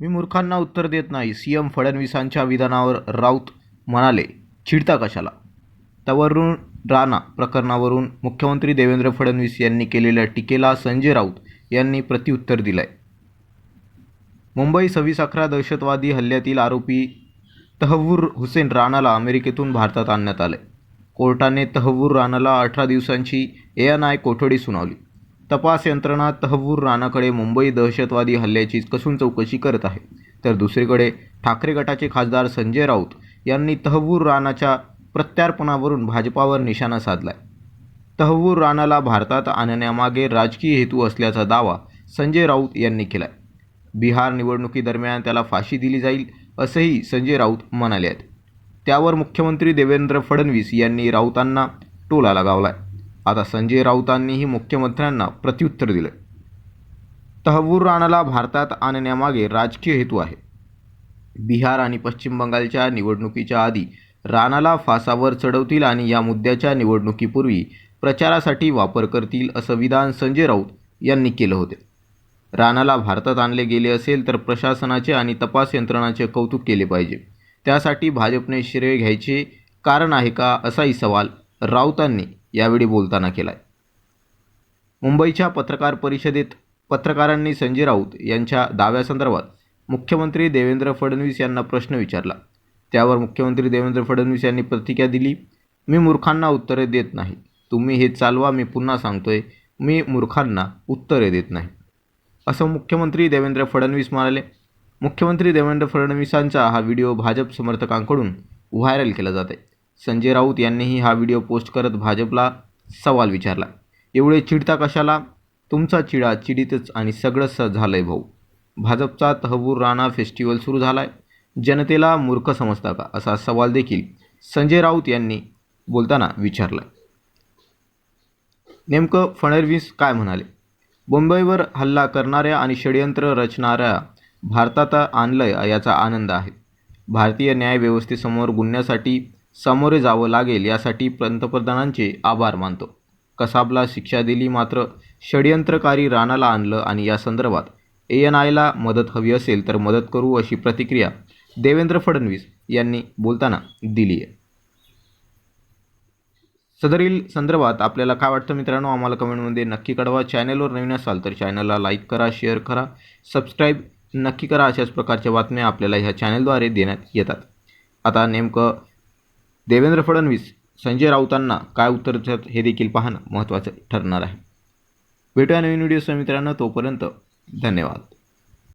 मी मूर्खांना उत्तर देत नाही सी एम फडणवीसांच्या विधानावर राऊत म्हणाले चिडता कशाला? तवरुण राणा प्रकरणावरून मुख्यमंत्री देवेंद्र फडणवीस यांनी केलेल्या टीकेला संजय राऊत यांनी प्रत्युत्तर दिलं आहे मुंबई सव्वीस अकरा दहशतवादी हल्ल्यातील आरोपी तहवूर हुसेन राणाला अमेरिकेतून भारतात आणण्यात आले कोर्टाने तहवूर राणाला अठरा दिवसांची ए एन आय कोठडी सुनावली. तपास यंत्रणा तहवूर राणाकडे मुंबई दहशतवादी हल्ल्याची कसून चौकशी करत आहे. तर दुसरीकडे ठाकरे गटाचे खासदार संजय राऊत यांनी तहवूर राणाच्या प्रत्यार्पणावरून भाजपावर निशाणा साधलाय. तहवूर राणाला भारतात आणण्यामागे राजकीय हेतू असल्याचा दावा संजय राऊत यांनी केलाय. बिहार निवडणुकीदरम्यान त्याला फाशी दिली जाईल असंही संजय राऊत म्हणाले आहेत. त्यावर मुख्यमंत्री देवेंद्र फडणवीस यांनी राऊतांना टोला लगावलाय. आता संजय राऊतांनीही मुख्यमंत्र्यांना प्रत्युत्तर दिलं तहवूर राणाला भारतात आणण्यामागे राजकीय हेतू आहे. बिहार आणि पश्चिम बंगालच्या निवडणुकीच्या आधी राणाला फासावर चढवतील आणि या मुद्द्याच्या निवडणुकीपूर्वी प्रचारासाठी वापर करतील असं विधान संजय राऊत यांनी केलं होते. राणाला भारतात आणले गेले असेल तर प्रशासनाचे आणि तपास यंत्रणाचे कौतुक केले पाहिजे. त्यासाठी भाजपने श्रेय घ्यायचे कारण आहे का असाही सवाल राऊतांनी यावेळी बोलताना केला आहे मुंबईच्या पत्रकार परिषदेत पत्रकारांनी संजय राऊत यांच्या दाव्यासंदर्भात मुख्यमंत्री देवेंद्र फडणवीस यांना प्रश्न विचारला. त्यावर मुख्यमंत्री देवेंद्र फडणवीस यांनी प्रतिक्रिया दिली मी मूर्खांना उत्तरे देत नाही. तुम्ही हे चालवा मी पुन्हा सांगतोय मी मूर्खांना उत्तरे देत नाही. असं मुख्यमंत्री देवेंद्र फडणवीस म्हणाले. मुख्यमंत्री देवेंद्र फडणवीसांचा हा व्हिडिओ भाजप समर्थकांकडून व्हायरल केला जात आहे संजय राऊत यांनीही हा व्हिडिओ पोस्ट करत भाजपला सवाल विचारला. एवढे चिडता कशाला? तुमचा चिडा चिडीतच आणि सगळंच आहे भाऊ. भाजपचा तहबूर राणा फेस्टिवल सुरू झाला आहे जनतेला मूर्ख समजता का? असा सवाल देखील संजय राऊत यांनी बोलताना विचारला. नेमकं फडणवीस काय म्हणाले? मुंबईवर हल्ला करणाऱ्या आणि षडयंत्र रचणाऱ्या भारतात आणलं याचा आनंद आहे. भारतीय न्यायव्यवस्थेसमोर गुन्ह्यासाठी सामोरे जावं लागेल यासाठी पंतप्रधानांचे आभार मानतो. कसाबला शिक्षा दिली मात्र षडयंत्रकारी राणाला आणलं आणि या संदर्भात ए एन आयला मदत हवी असेल तर मदत करू अशी प्रतिक्रिया देवेंद्र फडणवीस यांनी बोलताना दिली आहे सदरील संदर्भात आपल्याला काय वाटतं मित्रांनो? आम्हाला कमेंटमध्ये नक्की कळवा. चॅनलवर नवीन असाल तर चॅनलला लाईक करा शेअर करा सबस्क्राईब नक्की करा. अशाच प्रकारच्या बातम्या आपल्याला ह्या चॅनलद्वारे देण्यात येतात. आता नेमकं देवेंद्र फडणवीस संजय राऊतांना काय उत्तर देतात हे देखील पाहणं महत्त्वाचं ठरणार आहे. भेटूया नवीन व्हिडिओसह मित्रांनो तोपर्यंत धन्यवाद.